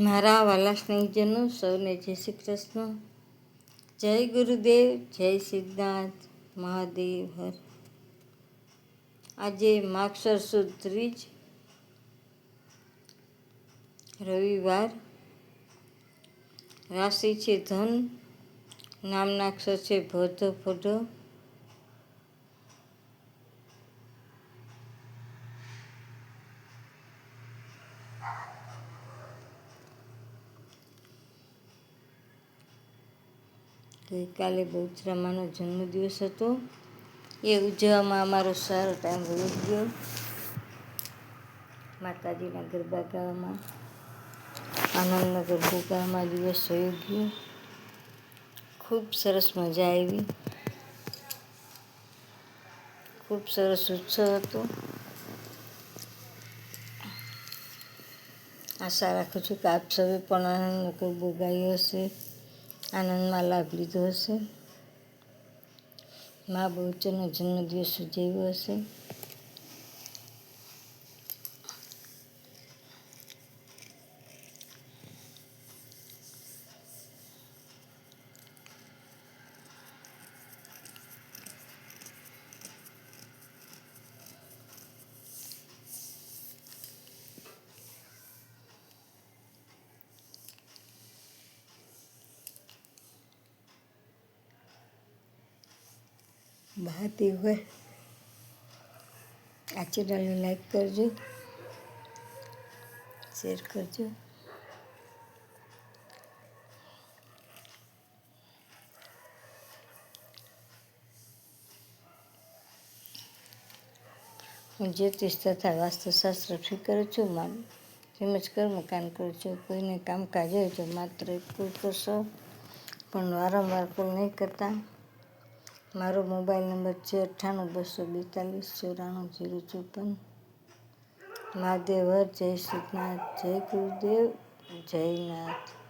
મારા વાલા સ્નેહીજનો સૌને જય શ્રી કૃષ્ણ. જય ગુરુદેવ, જય સિદ્ધાર્થ, મહાદેવ, હર. આજે માક્ષર સુદ ત્રીજ રવિવાર. રાશિ છે ધન, નામના અક્ષર છે ભદ ફોઢ ગઈકાલે બહુચરામાનો જન્મદિવસ હતો. એ ઉજવવામાં અમારો સારો ટાઈમ વહી ગયો. માતાજીના ગરબા ગાવામાં, આનંદનગર ગાવામાં દિવસ વહી ગયો. ખૂબ સરસ મજા આવી. ખૂબ સરસ ઉત્સવ હતો. આશા રાખું છું કે આપ સૌએ પણ આનંદનો ગરબો ગાયો હશે. આનંદમાં લાભ લીધો હશે. મા બહુચરનો જન્મદિવસ ઉજવ્યો હશે. બહાતી હોય આ ચેનલને લાઈક કરજો. શેર કરજો. હું જ્યોતિષ તથા વાસ્તુશાસ્ત્ર ફીકર છું મારું તેમજ કર્મકાન કરું છું. કોઈને કામકાજ હોય તો માત્ર એક કરશો પણ વારંવાર કોલ નહીં કરતા. મારો મોબાઈલ નંબર છે અઠ્ઠાણું બસો બેતાલીસ ચોરાણું જીરો ચોપન. મહાદેવ, જય શ્રીનાથ જય ગુરુદેવ, જય નાથ.